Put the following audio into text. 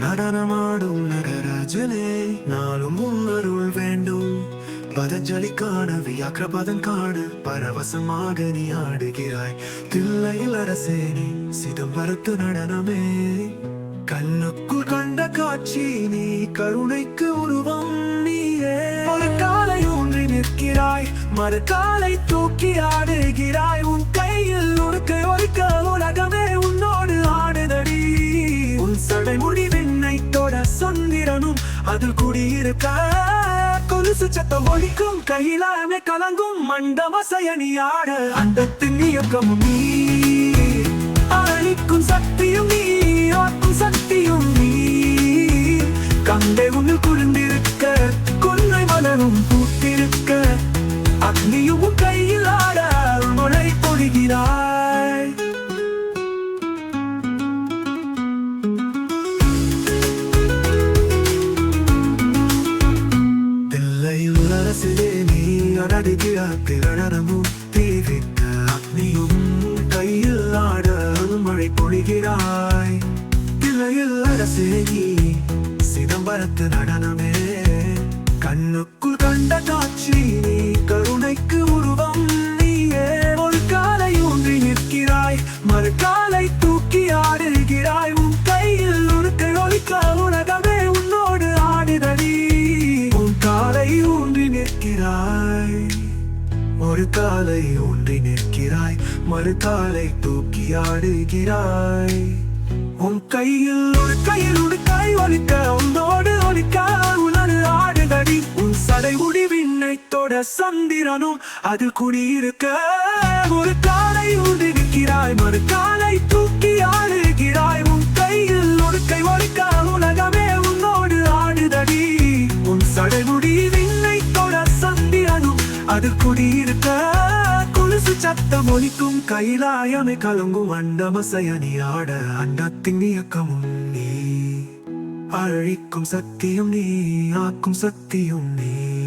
நடனமாடும் நடராஜனே நாளும் உன்னருள் வேண்டும். பதஞ்சலி காண வியாக்கிரபதம் காண பரவசமாக நீ ஆடுகிறாய். தில்லையில் அரசேனே சிதம்பரத்து நடனமே. கண்ணுக்குள் கண்ட காட்சி நீ கருணைக்கு உருவம் நீயே. ஒரு காலை ஊன்றி நிற்கிறாய் மறுகாலை தூக்கி ஆடுகிறாய் உன் அதில் குடியிருக்க கொலுசு சத்தம் ஒழிக்கும் கையிலாமே கலங்கும் மண்டமசைய நீ ஆட அண்டத்தின் இயக்கமும் நீ. அழிக்கும் சக்தியும் நீ ஆக்கும் சக்தியும் நீ. கங்கை உன்னில் குளிர்ந்திருக்க கொன்னை மலரும் நீ அடடுகிற திகழனமும் தீவித்த அக்னியும் கையில் ஆட மழை பொழிகிறாய் தில்லையில் அரசேகி சிதம்பரத்து நடனமே. கண்ணுக்குள் கண்ட காட்சி நீ கருணைக்கு உருவம் நீயே ஒரு காலை ஊன்றி நிற்கிறாய். மறு காலை தூக்கி ஆடுகிறாய் ஒரு காலை நிற்கிறாய் மறுகாலை தூக்கி ஆடுகிறாய். உன் கையில் ஒரு கையில் ஒரு கை ஒலிக்க உன்னோடு ஒலிக்க உனது ஆடுதடி உன் சடை முடிவின்னை தொட சந்திரனும் அது குடியிருக்க. ஒரு காலை உண்டு நிற்கிறாய் மறு காலை தூக்கி ஆடு கொலுசு சத்தம் ஒலிக்கும் கைலாயமே கலங்கும் அண்டமசயனி ஆட அண்டத்தின் இயக்கமும் நீ. அழிக்கும் சக்தியும் நீ ஆக்கும் சக்தியும் நீ.